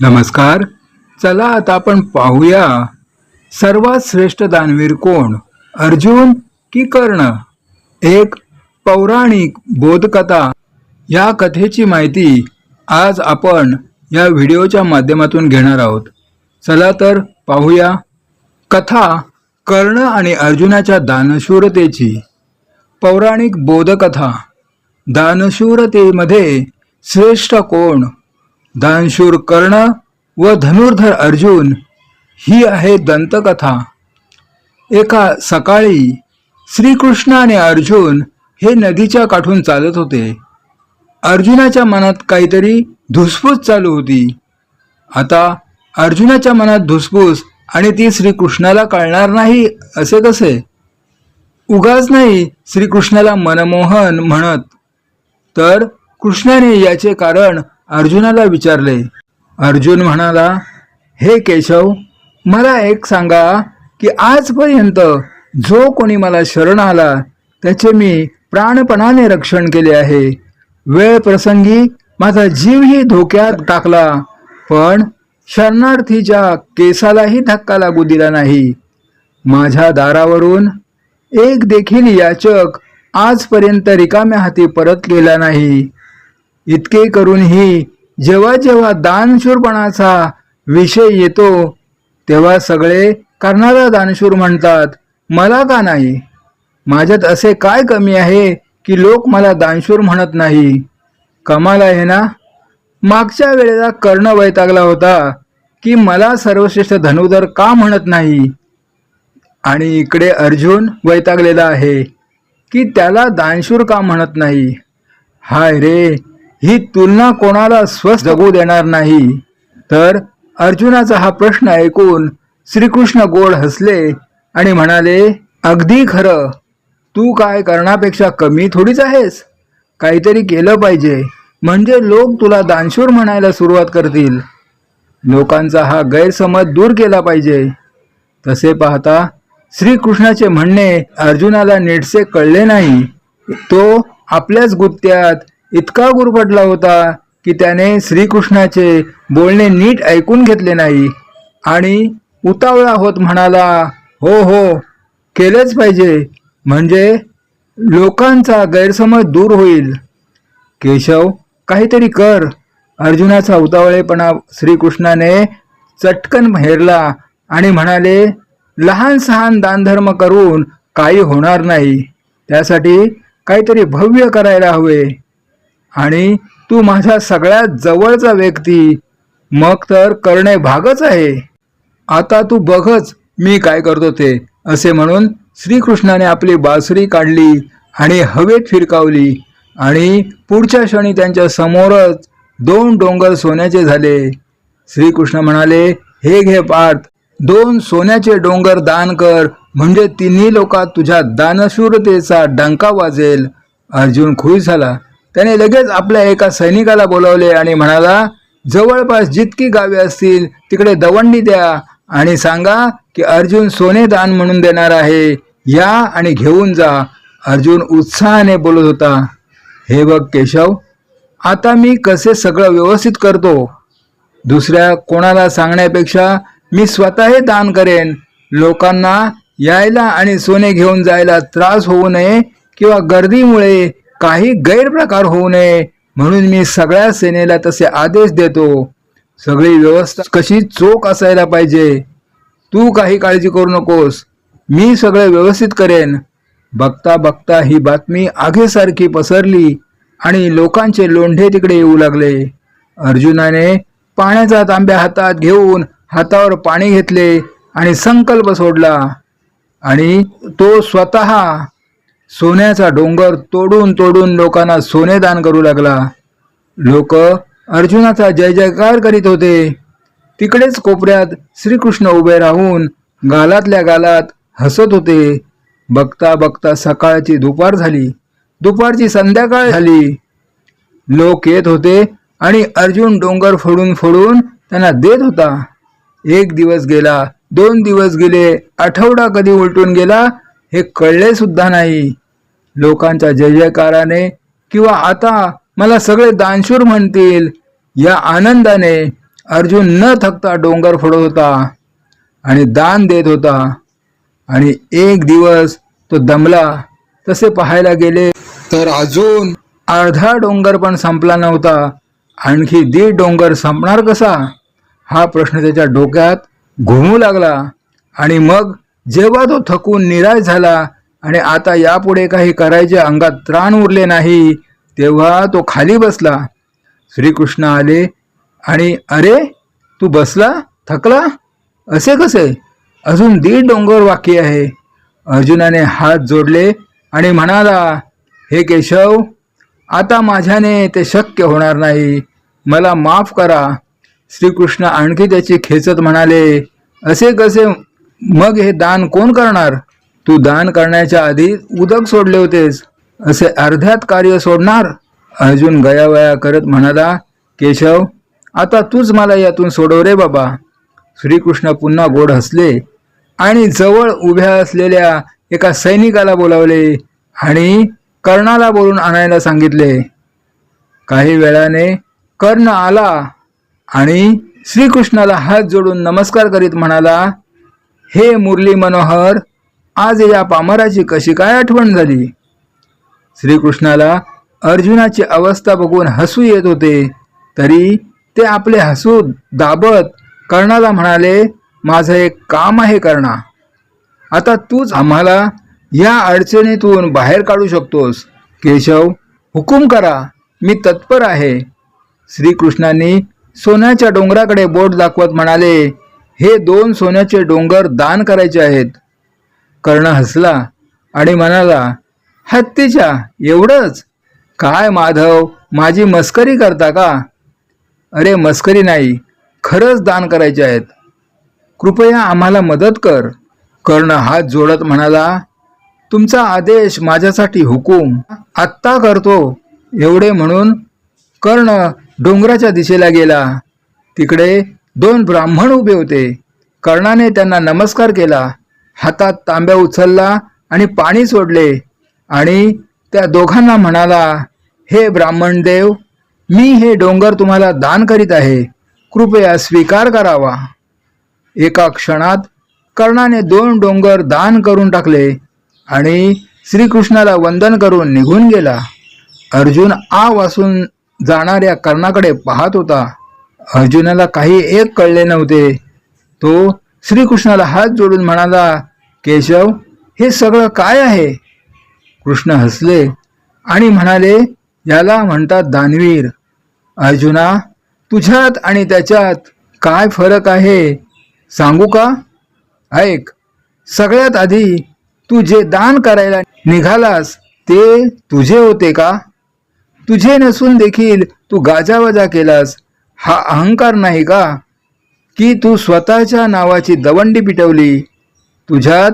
नमस्कार. चला आता आपण पाहूया सर्वात श्रेष्ठ दानवीर कोण? अर्जुन की कर्ण? एक पौराणिक बोधकथा. या कथेची माहिती आज आपण या व्हिडिओच्या माध्यमातून घेणार आहोत. चला तर पाहूया. कथा कर्ण आणि अर्जुनाच्या दानशूरतेची. पौराणिक बोधकथा. दानशूरतेमध्ये श्रेष्ठ कोण? दानशूर कर्ण व धनुर्धर अर्जुन ही आहे दंतकथा. एका सकाळी श्रीकृष्ण आणि अर्जुन हे नदीच्या काठून चालत होते. अर्जुनाच्या मनात काहीतरी धुसफूस चालू होती. आता अर्जुनाच्या मनात धुसफूस आणि ती श्रीकृष्णाला कळणार नाही असे कसे? उगाच नाही श्रीकृष्णाला मनमोहन म्हणत. तर कृष्णाने याचे कारण अर्जुनाला विचारले अर्जुन म्हणाला हे केशव मला एक सांगा की आजपर्यंत जो कोणी मला शरण आला त्याचे मी प्राणपणाने रक्षण केले आहे. वेळ प्रसंगी माझा जीवही धोक्यात टाकला पण शरणार्थीच्या केसालाही धक्का लागू दिला नाही. माझ्या दारावरून एक देखील याचक आजपर्यंत रिकाम्या हाती परत गेला नाही. इतके करूनही जेव्हा जेव्हा दानशूरपणाचा विषय येतो तेव्हा सगळे करणारा दानशूर म्हणतात मला का नाही? माझ्यात असे काय कमी आहे की लोक मला दानशूर म्हणत नाही? कमाल आहे ना? मागच्या वेळेला कर्ण वैतागला होता की मला सर्वश्रेष्ठ धनुधर का म्हणत नाही? आणि इकडे अर्जुन वैतागलेला आहे की त्याला दानशूर का म्हणत नाही? हाय रे ही तुलना कोणाला स्वस्थ जगू देणार नाही. तर अर्जुनाचा हा प्रश्न ऐकून श्रीकृष्ण गोड हसले आणि म्हणाले अगदी खरं. तू काय करण्यापेक्षा कमी थोडीच आहेस? काहीतरी केलं पाहिजे. म्हणजे लोक तुला दानशूर म्हणायला सुरुवात करतील. लोकांचा हा गैरसमज दूर केला पाहिजे. तसे पाहता श्रीकृष्णाचे म्हणणे अर्जुनाला नीटसे कळले नाही. तो आपल्याच गुत्त्यात इतका गुरफटला होता की त्याने श्रीकृष्णाचे बोलणे नीट ऐकून घेतले नाही. आणि उतावळा होत म्हणाला हो हो केलेच पाहिजे. म्हणजे लोकांचा गैरसमज दूर होईल. केशव काहीतरी कर. अर्जुनाचा उतावळेपणा श्रीकृष्णाने चटकन हेरला आणि म्हणाले लहान सहान दानधर्म करून काही होणार नाही. त्यासाठी काहीतरी भव्य करायला हवे. आणि तू माझ्या सगळ्यात जवळचा व्यक्ती. मग तर करणे भागच आहे. आता तू बघच मी काय करतो ते असे म्हणून श्रीकृष्णाने आपली बासरी काढली आणि हवेत फिरकावली. आणि पुढच्या क्षणी त्यांच्या समोरच दोन डोंगर सोन्याचे झाले. श्रीकृष्ण म्हणाले हे घे पार्थ दोन सोन्याचे डोंगर दान कर म्हणजे तिन्ही लोकात तुझ्या दानशूरतेचा डंका वाजेल. अर्जुन खुश झाला. त्याने लगेच आपल्या एका सैनिकाला बोलावले आणि म्हणाला जवळपास जितकी गावे असतील तिकडे दवंडी द्या आणि सांगा की अर्जुन सोने दान म्हणून देणार आहे. या आणि घेऊन जा. अर्जुन उत्साहाने बोलत होता हे बघ केशव आता मी कसे सगळं व्यवस्थित करतो? दुसऱ्या कोणाला सांगण्यापेक्षा मी स्वतः दान करेन. लोकांना यायला आणि सोने घेऊन जायला त्रास होऊ नये किंवा गर्दीमुळे काही गैरप्रकार होऊ नये. म्हणून मी सगळ्या सेनेला तसे आदेश देतो. सगळी व्यवस्था कशी चोख असायला पाहिजे? तू काही काळजी करू नकोस. मी सगळं व्यवस्थित करेन. बघता बघता ही बातमी आगेसारखी पसरली आणि लोकांचे लोंढे तिकडे येऊ लागले. अर्जुनाने पाण्याचा तांब्या हातात घेऊन हातावर पाणी घेतले आणि संकल्प सोडला आणि तो स्वतः सोन्याचा डोंगर तोडून तोडून लोकांना सोने दान करू लागला. लोक अर्जुनाचा जय जयकार करीत होते. तिकडेच कोपऱ्यात श्रीकृष्ण उभे राहून गालातल्या गालात हसत होते. बघता बघता सकाळची दुपार झाली. दुपारची संध्याकाळ झाली. लोक येत होते आणि अर्जुन डोंगर फोडून फोडून त्यांना देत होता. एक दिवस गेला दोन दिवस गेले आठवडा कधी उलटून गेला हे कळले सुद्धा नाही. लोकांच्या जय जयकाराने किंवा आता मला सगळे दानशूर म्हणतील या आनंदाने अर्जुन न थकता डोंगर फोडत होता आणि दान देत होता. आणि एक दिवस तो दमला तसे पाहायला गेले तर अजून अर्धा डोंगर पण संपला नव्हता. आणखी दीड डोंगर संपणार कसा? हा प्रश्न त्याच्या डोक्यात घुमू लागला. आणि मग जेव्हा तो थकून निराश झाला आणि आता यापुढे काही करायचे अंगात त्राण उरले नाही तेव्हा तो खाली बसला. श्रीकृष्ण आले आणि अरे तू बसला? थकला? असे कसे? अजून दीड डोंगर बाकी आहे. अर्जुनाने हात जोडले आणि म्हणाला हे केशव आता माझ्याने ते शक्य होणार नाही. मला माफ करा. श्रीकृष्ण आणखी त्याची खेचत म्हणाले असे कसे मग हे दान कोण करणार? तू दान करण्याच्या आधी उदक सोडले होतेस. असे अर्ध्यात कार्य सोडणार? अर्जुन गयावया करत म्हणाला केशव आता तूच मला यातून सोडव रे बाबा. श्रीकृष्ण पुन्हा गोड हसले आणि जवळ उभ्या असलेल्या एका सैनिकाला बोलावले आणि कर्णाला बोलून आणायला सांगितले. काही वेळाने कर्ण आला आणि श्रीकृष्णाला हात जोडून नमस्कार करीत म्हणाला हे मुरली मनोहर आज या पामराची कशी काय आठवण झाली? श्रीकृष्णाला अर्जुनाची अवस्था बघून हसू येत होते. तरी ते आपले हसू दाबत कर्णाला म्हणाले माझं एक काम आहे कर्णा. आता तूच आम्हाला या अडचणीतून बाहेर काढू शकतोस. केशव हुकूम करा. मी तत्पर आहे. श्रीकृष्णांनी सोन्याच्या डोंगराकडे बोट दाखवत म्हणाले हे दोन सोन्याचे डोंगर दान करायचे आहेत. कर्ण हसला आणि म्हणाला हत्तीच्या एवढंच? काय माधव माझी मस्करी करता का? अरे मस्करी नाही खरंच दान करायचे आहेत. कृपया आम्हाला मदत कर. कर्ण हात जोडत म्हणाला तुमचा आदेश माझ्यासाठी हुकूम. आत्ता करतो. एवढे म्हणून कर्ण डोंगराच्या दिशेला गेला. तिकडे दोन ब्राह्मण उभे होते. कर्णाने त्यांना नमस्कार केला. हातात तांब्या उचलला आणि पाणी सोडले. आणि त्या दोघांना म्हणाला हे ब्राह्मण देव मी हे डोंगर तुम्हाला दान करीत आहे. कृपया स्वीकार करावा. एका क्षणात कर्णाने दोन डोंगर दान करून टाकले आणि श्रीकृष्णाला वंदन करून निघून गेला. अर्जुन आ वासून जाणाऱ्या कर्णाकडे पाहत होता. अर्जुनाला काही एक कळले नव्हते. तो श्रीकृष्णाला हात जोडून म्हणाला केशव हे सगळं काय आहे? कृष्ण हसले आणि म्हणाले याला म्हणतात दानवीर. अर्जुना तुझ्यात आणि त्याच्यात काय फरक आहे? सांगू का? ऐक सगळ्यात आधी तू जे दान करायला निघालास ते तुझे होते का? तुझे नसून देखील तू गाजावाजा केलास. हा अहंकार नाही का? की तू स्वतःच्या नावाची दवंडी पिटवली? तुझ्यात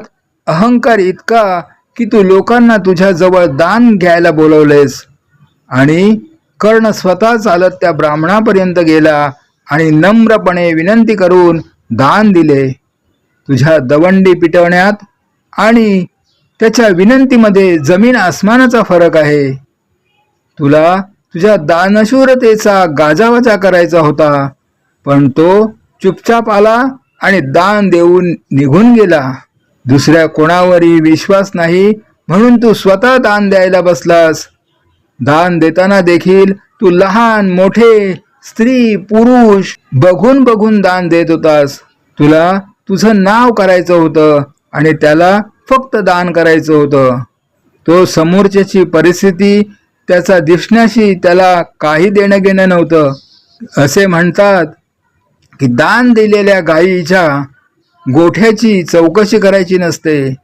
अहंकार इतका की तू लोकांना तुझ्या जवळ दान घ्यायला बोलवलेस. आणि कर्ण स्वतः चालत त्या ब्राह्मणापर्यंत गेला आणि नम्रपणे विनंती करून दान दिले. तुझ्या दवंडी पिटवण्यात आणि त्याच्या विनंतीमध्ये जमीन आसमानाचा फरक आहे. तुला तुझ्या दानशूरतेचा गाजावाजा करायचा होता. पण तो चुपचाप आला आणि दान देऊन निघून गेला. दुसऱ्या कोणावरही विश्वास नाही म्हणून तू स्वतः दान द्यायला बसलास. दान देताना देखील तू लहान मोठे स्त्री पुरुष बघून बघून दान देत होतास. तुला तुझं नाव करायचं होतं आणि त्याला फक्त दान करायचं होतं. तो समोरच्याची परिस्थिती त्याचा दिसण्याशी त्याला काही देणं घेणं नव्हतं. असे म्हणतात की दान दिलेल्या गायीच्या गोठ्याची चौकशी करायची नसते.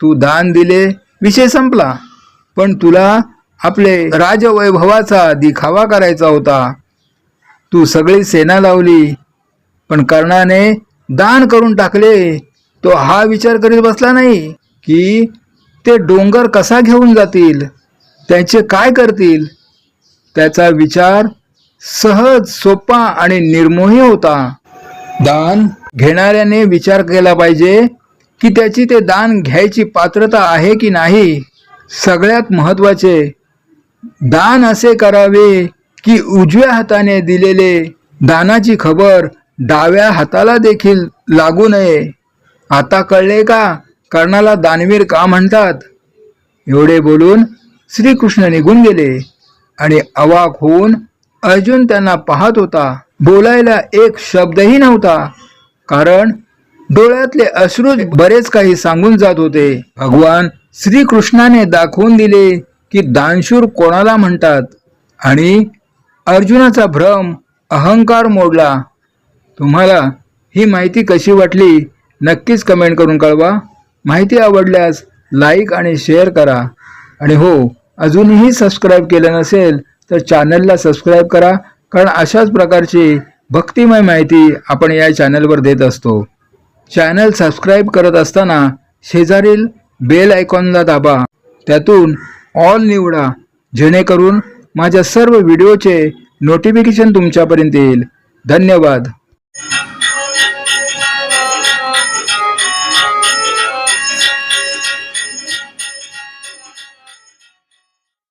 तू दान दिले विषय संपला. पण तुला आपले राजवैभवाचा दिखावा करायचा होता. तू सगळी सेना लावली पण कर्णाने दान करून टाकले. तो हा विचार करीत बसला नाही की ते डोंगर कसा घेऊन जातील? त्यांचे काय करतील? त्याचा विचार सहज सोपा आणि निर्मोही होता. दान घेणाऱ्याने विचार केला पाहिजे की त्याची ते दान घ्यायची पात्रता आहे की नाही? सगळ्यात महत्त्वाचे दान असे करावे की उजव्या हाताने दिलेले दानाची खबर डाव्या हाताला देखील लागू नये. आता कळले का? कर्णाला दानवीर का म्हणतात? एवढे बोलून श्रीकृष्ण निघून गेले आणि अवाक होऊन अर्जुन त्यांना पाहत होता. बोलायला एक शब्दही नव्हता कारण डोळ्यातले अश्रू बरेच काही सांगून जात होते. भगवान श्रीकृष्णाने दाखवून दिले की दानशूर कोणाला म्हणतात? आणि अर्जुनाचा भ्रम अहंकार मोडला. तुम्हाला ही माहिती कशी वाटली? नक्कीच कमेंट करून कळवा. माहिती आवडल्यास लाईक आणि शेअर करा. आणि हो अजूनही सबस्क्राईब केलं नसेल तर चॅनलला सबस्क्राईब करा. कारण अशाच प्रकारची भक्तिमय माहिती आपण या चॅनलवर देत असतो. चॅनल सबस्क्राईब करत असताना शेजारील बेल आयकॉनला दाबा. त्यातून ऑल निवडा. जेणेकरून माझ्या सर्व व्हिडिओचे नोटिफिकेशन तुमच्यापर्यंत येईल. धन्यवाद.